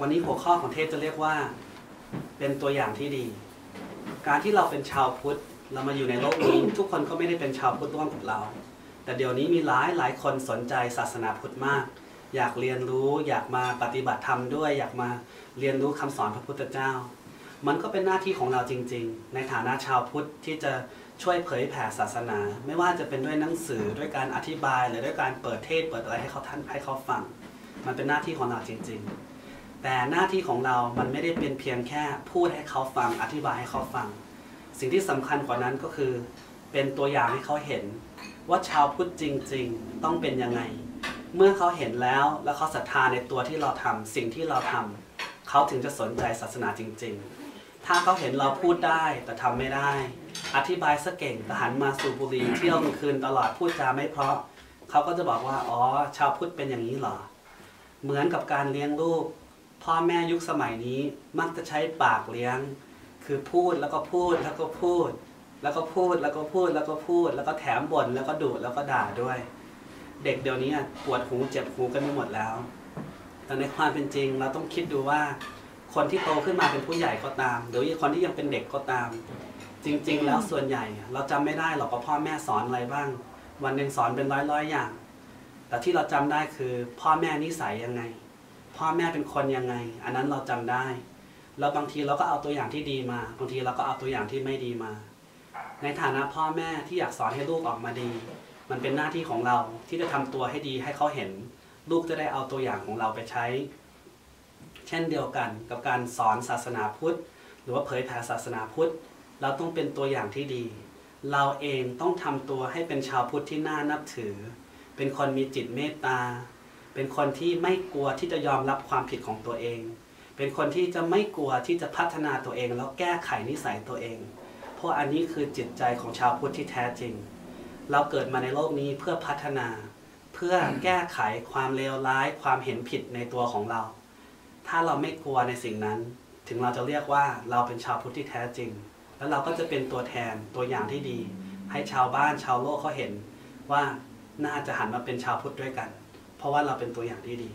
วันนี้หัวข้อของเทศจะเรียกว่าเป็นตัวอย่างที่ดี การที่เราเป็นชาวพุทธเรามาอยู่ในโลกนี้ ทุกคนก็ไม่ได้เป็นชาวพุทธร่วมกับเรา แต่เดี๋ยวนี้มีหลายหลายคนสนใจศาสนาพุทธมาก อยากเรียนรู้อยากมาปฏิบัติธรรมด้วย อยากมาเรียนรู้คำสอนพระพุทธเจ้า มันก็เป็นหน้าที่ของเราจริง ๆ ในฐานะชาวพุทธที่จะช่วยเผยแผ่ศาสนา ไม่ว่าจะเป็นด้วยหนังสือด้วยการอธิบาย หรือด้วยการเปิดเทศเปิดอะไรให้เขาท่านให้เขาฟัง มันเป็นหน้าที่ของเราจริง ๆ แต่หน้าที่ของเรามันไม่ได้เป็นเพียงแค่พูดให้เขาฟังอธิบายให้เขาฟัง สิ่งที่สำคัญกว่านั้นก็คือ เป็นตัวอย่างให้เขาเห็น ว่าชาวพุทธจริง ๆ ต้องเป็นยังไง เมื่อเขาเห็นแล้วแล้วเขาศรัทธาในตัวที่เราทำสิ่งที่เราทำเขาถึงจะสนใจศาสนาจริง ๆ ถ้าเขาเห็นเราพูดได้แต่ทำไม่ได้ อธิบายซะเก่งแต่หันมาสูบบุหรี่เที่ยวกลางคืนตลอดพูดจาไม่เพราะ เขาก็จะบอกว่าอ๋อชาวพุทธเป็นอย่างนี้เหรอ เหมือนกับการเลี้ยงลูก พ่อแม่ยุคสมัยนี้มักจะใช้ปากเลี้ยง คือพูดแล้วก็พูดแล้วก็พูด แล้วก็พูดแล้วก็พูดแล้วก็พูด แล้วก็แถมบ่นแล้วก็ดุแล้วก็ด่าด้วย เด็กเดี๋ยวนี้ปวดหูเจ็บหูกันไปหมดแล้ว แต่ในความเป็นจริงเราต้องคิดดูว่า คนที่โตขึ้นมาเป็นผู้ใหญ่ก็ตาม หรือคนที่ยังเป็นเด็กก็ตาม จริง ๆ แล้วส่วนใหญ่ เราจำไม่ได้หรอกว่าพ่อแม่สอนอะไรบ้าง วันหนึ่งสอนเป็นร้อยร้อยๆอย่าง แต่ที่เราจำได้คือพ่อแม่นิสัยยังไง พ่อแม่เป็นคนยังไง อันนั้นเราจำได้ แล้วบางทีเราก็เอาตัวอย่างที่ดีมาบางทีเราก็เอาตัวอย่างที่ไม่ดีมา ในฐานะพ่อแม่ที่อยากสอนให้ลูกออกมาดี มันเป็นหน้าที่ของเราที่จะทำตัวให้ดีให้เขาเห็น ลูกจะได้เอาตัวอย่างของเราไปใช้ เช่นเดียวกันกับการสอนศาสนาพุทธ หรือว่าเผยแผ่ศาสนาพุทธ เราต้องเป็นตัวอย่างที่ดี เราเองต้องทำตัวให้เป็นชาวพุทธที่น่านับถือ เป็นคนมีจิตเมตตา เป็นคนที่ไม่กลัวที่จะยอมรับความผิดของตัวเอง เป็นคนที่จะไม่กลัวที่จะพัฒนาตัวเอง แล้วแก้ไขนิสัยตัวเอง เพราะอันนี้คือจิตใจของชาวพุทธที่แท้จริง เราเกิดมาในโลกนี้เพื่อพัฒนา เพื่อแก้ไขความเลวร้าย ความเห็นผิดในตัวของเรา ถ้าเราไม่กลัวในสิ่งนั้น ถึงเราจะเรียกว่าเราเป็นชาวพุทธที่แท้จริง แล้วเราก็จะเป็นตัวแทนตัวอย่างที่ดี ให้ชาวบ้านชาวโลกเขาเห็นว่าน่าจะหันมาเป็นชาวพุทธด้วยกัน เพราะว่าเราเป็นตัวอย่างที่ดี